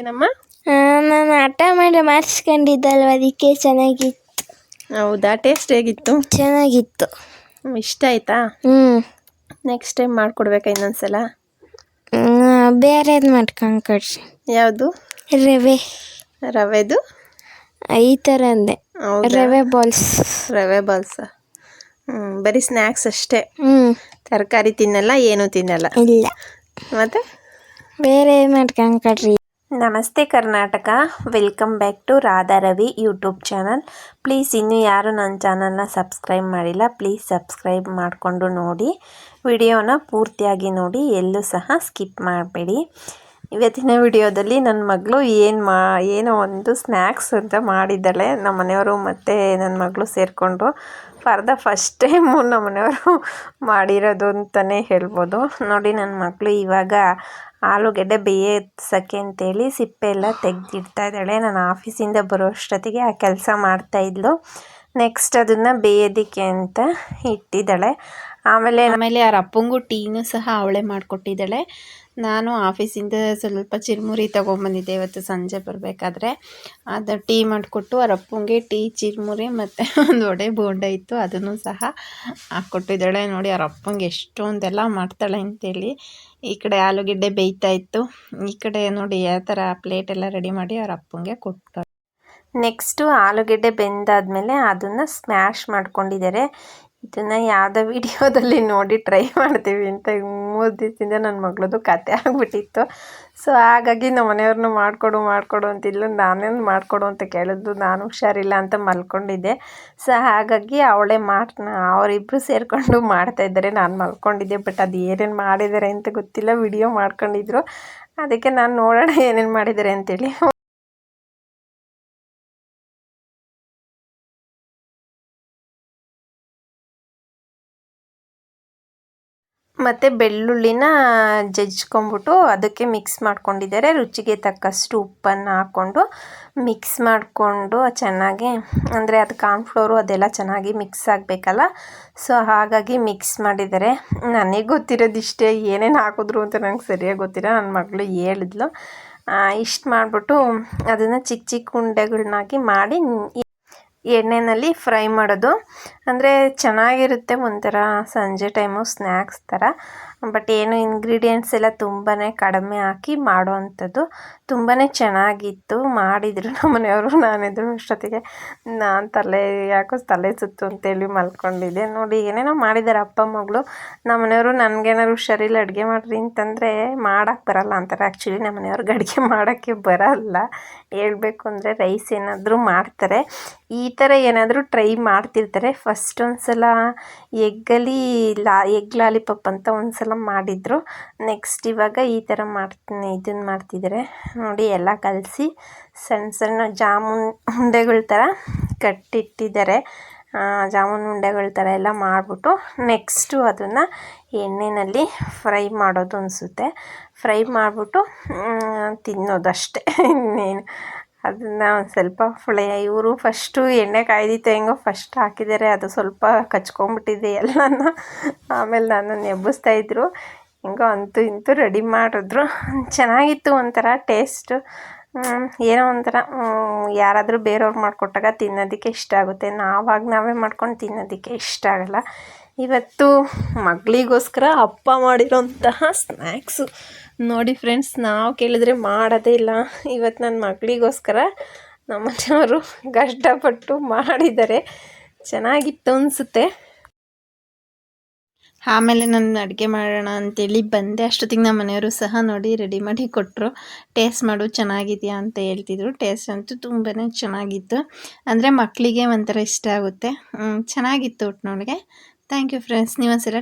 ಏನಮ್ಮ ನಾನು ಹಠ ಮಾಡಿ ಮಾಡಿಸ್ಕೊಂಡಿದ್ದಲ್ವ ಅದಕ್ಕೆ ಚೆನ್ನಾಗಿತ್ತು. ಹೌದಾ? ಟೇಸ್ಟ್ ಹೇಗಿತ್ತು? ಚೆನ್ನಾಗಿತ್ತು. ಹ್ಮ್, ಇಷ್ಟ ಆಯ್ತಾ? ಹ್ಞೂ ನೆಕ್ಸ್ಟ್ ಟೈಮ್ ಮಾಡ್ಕೊಡ್ಬೇಕಾ ಇನ್ನೊಂದ್ಸಲ? ಬೇರೆದು ಮಾಡ್ಕೊಂಡು ಕೊಡ್ರಿ ಯಾವುದು? ರವೆ. ರವೆದು? ಈ ಥರ ಅಂದೆ ಹೌದಾ? ರವೆ ಬಾಲ್ಸ್. ರವೆ ಬಾಲ್ಸ. ಹ್ಞೂ ಬರೀ ಸ್ನ್ಯಾಕ್ಸ್ ಅಷ್ಟೇ. ಹ್ಞೂ ತರಕಾರಿ ತಿನ್ನಲ್ಲ ಏನೂ ತಿನ್ನಲ್ಲ. ಇಲ್ಲ. ಮತ್ತೆ? ಬೇರೆ ಮಾಡ್ಕೊಂಡು ಕೊಡ್ರಿ ನಮಸ್ತೆ Karnataka. Welcome back to Radha Ravi YouTube channel. Please ಇನ್ನೂ ಯಾರು ನನ್ನ ಚಾನಲ್ನ ಸಬ್ಸ್ಕ್ರೈಬ್ ಮಾಡಿಲ್ಲ, ಪ್ಲೀಸ್ ಸಬ್ಸ್ಕ್ರೈಬ್ ಮಾಡಿಕೊಂಡು ನೋಡಿ. ವಿಡಿಯೋನ ಪೂರ್ತಿಯಾಗಿ ನೋಡಿ, ಎಲ್ಲೂ ಸಹ ಸ್ಕಿಪ್ ಮಾಡಬೇಡಿ. ಇವತ್ತಿನ ವಿಡಿಯೋದಲ್ಲಿ ನನ್ನ ಮಗಳು ಏನು ಮಾ, ಏನೋ ಒಂದು ಸ್ನ್ಯಾಕ್ಸ್ ಅಂತ ಮಾಡಿದ್ದಾಳೆ. ನಮ್ಮ ಮನೆಯವರು ಮತ್ತು ನನ್ನ ಮಗಳು ಸೇರಿಕೊಂಡು ಫಾರ್ ದ ಫಸ್ಟ್ ಟೈಮು ನಮ್ಮ ಮನೆಯವರು ಮಾಡಿರೋದು ಅಂತಲೇ ಹೇಳ್ಬೋದು. ನೋಡಿ ನನ್ನ ಮಕ್ಕಳು ಇವಾಗ ಆಲೂಗೆಡ್ಡೆ ಬೇಯಿಸೋಕ್ಕೆ ಅಂತೇಳಿ ಸಿಪ್ಪೆ ಎಲ್ಲ ತೆಗೆದಿಡ್ತಾ ಇದ್ದಾಳೆ. ನಾನು ಆಫೀಸಿಂದ ಬರೋ ಅಷ್ಟೊತ್ತಿಗೆ ಆ ಕೆಲಸ ಮಾಡ್ತಾಯಿದ್ಲು ನೆಕ್ಸ್ಟ್ ಅದನ್ನು ಬೇಯೋದಕ್ಕೆ ಅಂತ ಇಟ್ಟಿದ್ದಾಳೆ. ಆಮೇಲೆ ಆಮೇಲೆ ಅವ್ರ ಅಪ್ಪಂಗೂ ಟೀನೂ ಸಹ ಅವಳೇ ಮಾಡಿಕೊಟ್ಟಿದ್ದಾಳೆ. ನಾನು ಆಫೀಸಿಂದ ಸ್ವಲ್ಪ ಚಿರುಮುರಿ ತೊಗೊಂಬಂದಿದ್ದೆ ಇವತ್ತು ಸಂಜೆ ಬರಬೇಕಾದ್ರೆ. ಅದು ಟೀ ಮಾಡಿಕೊಟ್ಟು ಅವ್ರ ಅಪ್ಪಂಗೆ ಟೀ, ಚಿರುಮುರಿ ಮತ್ತು ಒಂದು ವಡೆ ಬೋಂಡ ಇತ್ತು, ಅದನ್ನು ಸಹ ಹಾಕ್ಕೊಟ್ಟಿದ್ದಾಳೆ ನೋಡಿ ಅವ್ರ ಅಪ್ಪಂಗೆ ಎಷ್ಟೊಂದೆಲ್ಲ ಮಾಡ್ತಾಳೆ ಅಂತೇಳಿ. ಈ ಕಡೆ ಆಲೂಗೆಡ್ಡೆ ಬೇಯ್ತಾ ಇತ್ತು. ಈ ಕಡೆ ನೋಡಿ ಯಾವ ಥರ ಪ್ಲೇಟ್ ಎಲ್ಲ ರೆಡಿ ಮಾಡಿ ಅವ್ರ ಅಪ್ಪಂಗೆ ಕೊಟ್ಟು ನೆಕ್ಸ್ಟು ಆಲೂಗೆಡ್ಡೆ ಬೆಂದಾದಮೇಲೆ ಅದನ್ನು ಸ್ಮ್ಯಾಶ್ ಮಾಡ್ಕೊಂಡಿದ್ದಾರೆ. ಇದನ್ನು ಯಾವುದೋ ವಿಡಿಯೋದಲ್ಲಿ ನೋಡಿ ಟ್ರೈ ಮಾಡ್ತೀವಿ ಅಂತ ಮೂರು ದಿವಸದಿಂದ ನನ್ನ ಮಗಳದು ಕತೆ ಆಗಿಬಿಟ್ಟಿತ್ತು. ಸೊ ಹಾಗಾಗಿ ನಮ್ಮ ಮನೆಯವ್ರನ್ನ ಮಾಡಿಕೊಡು ಮಾಡಿಕೊಡು ಇಲ್ಲ, ನಾನೇನು ಮಾಡಿಕೊಡು ಅಂತ ಕೇಳಿದ್ದು ನಾನು ಹುಷಾರಿಲ್ಲ ಅಂತ ಮಲ್ಕೊಂಡಿದ್ದೆ. ಸೊ ಹಾಗಾಗಿ ಅವಳೇ ಮಾಡ್ ಅವರಿಬ್ಬರು ಸೇರಿಕೊಂಡು ಮಾಡ್ತಾಯಿದ್ದಾರೆ ನಾನು ಮಲ್ಕೊಂಡಿದ್ದೆ ಬಟ್ ಅದು ಏನೇನು ಮಾಡಿದ್ದಾರೆ ಅಂತ ಗೊತ್ತಿಲ್ಲ. ವಿಡಿಯೋ ಮಾಡ್ಕೊಂಡಿದ್ರು. ಅದಕ್ಕೆ ನಾನು ನೋಡೋಣ ಏನೇನು ಮಾಡಿದ್ದಾರೆ ಅಂತೇಳಿ. ಮತ್ತು ಬೆಳ್ಳುಳ್ಳಿನ ಜಜ್ಕೊಂಬಿಟ್ಟು ಅದಕ್ಕೆ ಮಿಕ್ಸ್ ಮಾಡ್ಕೊಂಡಿದ್ದಾರೆ. ರುಚಿಗೆ ತಕ್ಕಷ್ಟು ಉಪ್ಪನ್ನು ಹಾಕ್ಕೊಂಡು ಮಿಕ್ಸ್ ಮಾಡಿಕೊಂಡು ಚೆನ್ನಾಗಿ, ಅಂದರೆ ಅದು ಕಾರ್ನ್ಫ್ಲೋರು ಅದೆಲ್ಲ ಚೆನ್ನಾಗಿ ಮಿಕ್ಸ್ ಆಗಬೇಕಲ್ಲ? ಸೊ ಹಾಗಾಗಿ ಮಿಕ್ಸ್ ಮಾಡಿದ್ದಾರೆ. ನನಗೆ ಗೊತ್ತಿರೋದಿಷ್ಟೇ, ಏನೇನು ಹಾಕಿದ್ರು ಅಂತ ನಂಗೆ ಸರಿಯಾಗಿ ಗೊತ್ತಿಲ್ಲ. ನನ್ನ ಮಗಳು ಹೇಳಿದ್ಲು. ಇಷ್ಟು ಮಾಡಿಬಿಟ್ಟು ಅದನ್ನು ಚಿಕ್ಕ ಚಿಕ್ಕ ಉಂಡೆಗಳನ್ನಾಗಿ ಮಾಡಿ ಎಣ್ಣೆಯಲ್ಲಿ ಫ್ರೈ ಮಾಡೋದು. ಅಂದರೆ ಚೆನ್ನಾಗಿರುತ್ತೆ ಒಂಥರ ಸಂಜೆ ಟೈಮು ಸ್ನ್ಯಾಕ್ಸ್ ಥರ. ಬಟ್ ಏನು ಇಂಗ್ರೀಡಿಯೆಂಟ್ಸ್ ಎಲ್ಲ ತುಂಬಾ ಕಡಿಮೆ ಹಾಕಿ ಮಾಡೋವಂಥದ್ದು. ತುಂಬಾ ಚೆನ್ನಾಗಿತ್ತು. ಮಾಡಿದರು ನಮ್ಮ ಮನೆಯವರು. ನಾನಿದ್ರು ಅಷ್ಟೊತ್ತಿಗೆ ನಾನು ತಲೆ ಯಾಕೋ ತಲೆ ಸುತ್ತು ಅಂತೇಳಿ ಮಲ್ಕೊಂಡಿದ್ದೆ. ನೋಡಿ, ಏನೇನೋ ಮಾಡಿದ್ದಾರೆ ಅಪ್ಪ, ಮಗಳು. ನಮ್ಮ ಮನೆಯವರು ನನಗೇನಾದ್ರು ಹುಷಾರಿಲ್ಲ, ಅಡುಗೆ ಮಾಡಿರಿ ಅಂತಂದರೆ ಮಾಡೋಕ್ಕೆ ಬರಲ್ಲ ಅಂತಾರೆ. ಆ್ಯಕ್ಚುಲಿ ನಮ್ಮ ಮನೆಯವ್ರಿಗೆ ಅಡುಗೆ ಮಾಡೋಕ್ಕೆ ಬರಲ್ಲ. ಹೇಳಬೇಕು ಅಂದರೆ ರೈಸ್ ಏನಾದರೂ ಮಾಡ್ತಾರೆ. ಈ ಥರ ಏನಾದರೂ ಟ್ರೈ ಮಾಡ್ತಿರ್ತಾರೆ. ಫಸ್ಟ್ ಒಂದು ಸಲ ಎಗ್ಗಲ್ಲಿ ಲಾ, ಎಗ್ ಲಾಲಿಪಾಪ್ ಅಂತ ಒಂದು ಸಲ ಮಾಡಿದರು. ನೆಕ್ಸ್ಟ್ ಇವಾಗ ಈ ಥರ ಮಾಡ್ತೀನಿ ಇದನ್ನು ಮಾಡ್ತಿದ್ದಾರೆ ನೋಡಿ ಎಲ್ಲ ಕಲಸಿ ಸಣ್ಣ ಸಣ್ಣ ಜಾಮೂನ್ ಉಂಡೆಗಳ ಥರ ಕಟ್ಟಿಟ್ಟಿದ್ದಾರೆ ಜಾಮೂನ್ ಉಂಡೆಗಳ ಥರ ಎಲ್ಲ ಮಾಡಿಬಿಟ್ಟು ನೆಕ್ಸ್ಟು ಅದನ್ನು ಎಣ್ಣೆಯಲ್ಲಿ ಫ್ರೈ ಮಾಡೋದು ಅನಿಸುತ್ತೆ. ಫ್ರೈ ಮಾಡಿಬಿಟ್ಟು ತಿನ್ನೋದು ಅಷ್ಟೇ ಇನ್ನೇನು. ಅದನ್ನು ಒಂದು ಸ್ವಲ್ಪ ಫ್ಲೇ ಇವರು ಫಸ್ಟು ಎಣ್ಣೆ ಕಾಯ್ದಿತ್ತು, ಹೆಂಗೋ ಫಸ್ಟ್ ಹಾಕಿದ್ದಾರೆ ಅದು ಸ್ವಲ್ಪ ಕಚ್ಕೊಂಡ್ಬಿಟ್ಟಿದೆ ಎಲ್ಲನೂ. ಆಮೇಲೆ ನಾನು ನೆಬ್ಬಿಸ್ತಾ ಇದ್ರು. ಹೆಂಗೋ ಅಂತೂ ಇಂತೂ ರೆಡಿ ಮಾಡಿದ್ರು. ಚೆನ್ನಾಗಿತ್ತು ಒಂಥರ ಟೇಸ್ಟು ಏನೋ ಒಂಥರ ಯಾರಾದರೂ ಬೇರೆಯವ್ರು ಮಾಡಿಕೊಟ್ಟಾಗ ತಿನ್ನೋದಕ್ಕೆ ಇಷ್ಟ ಆಗುತ್ತೆ. ನಾವಾಗ ನಾವೇ ಮಾಡ್ಕೊಂಡು ತಿನ್ನೋದಕ್ಕೆ ಇಷ್ಟ ಆಗಲ್ಲ. ಇವತ್ತು ಮಗಳಿಗೋಸ್ಕರ ಅಪ್ಪ ಮಾಡಿರೋಂತಹ ಸ್ನ್ಯಾಕ್ಸು ನೋಡಿ ಫ್ರೆಂಡ್ಸ್, ನಾವು ಕೇಳಿದ್ರೆ ಮಾಡೋದೇ ಇಲ್ಲ. ಇವತ್ತು ನನ್ನ ಮಗಳಿಗೋಸ್ಕರ ನಮ್ಮ ಮನೆಯವರು ಕಷ್ಟಪಟ್ಟು ಮಾಡಿದ್ದಾರೆ. ಚೆನ್ನಾಗಿತ್ತು ಅನಿಸುತ್ತೆ. ಆಮೇಲೆ ನಾನು ಅಡುಗೆ ಮಾಡೋಣ ಅಂತೇಳಿ ಬಂದೆ. ಅಷ್ಟೊತ್ತಿಗೆ ನಮ್ಮ ಮನೆಯವರು ಸಹ ನೋಡಿ ರೆಡಿ ಮಾಡಿ ಕೊಟ್ಟರು ಟೇಸ್ಟ್ ಮಾಡು, ಚೆನ್ನಾಗಿದೆಯಾ ಅಂತ ಹೇಳ್ತಿದ್ರು. ಟೇಸ್ಟ್ ಅಂತೂ ತುಂಬಾ ಚೆನ್ನಾಗಿತ್ತು. ಅಂದರೆ ಮಕ್ಕಳಿಗೆ ಒಂಥರ ಇಷ್ಟ ಆಗುತ್ತೆ. ಚೆನ್ನಾಗಿತ್ತು ಒಟ್ಟು ನೋಡಿಗೆ ಥ್ಯಾಂಕ್ ಯು ಫ್ರೆಂಡ್ಸ್ ನೀವೊಂದ್ಸಲ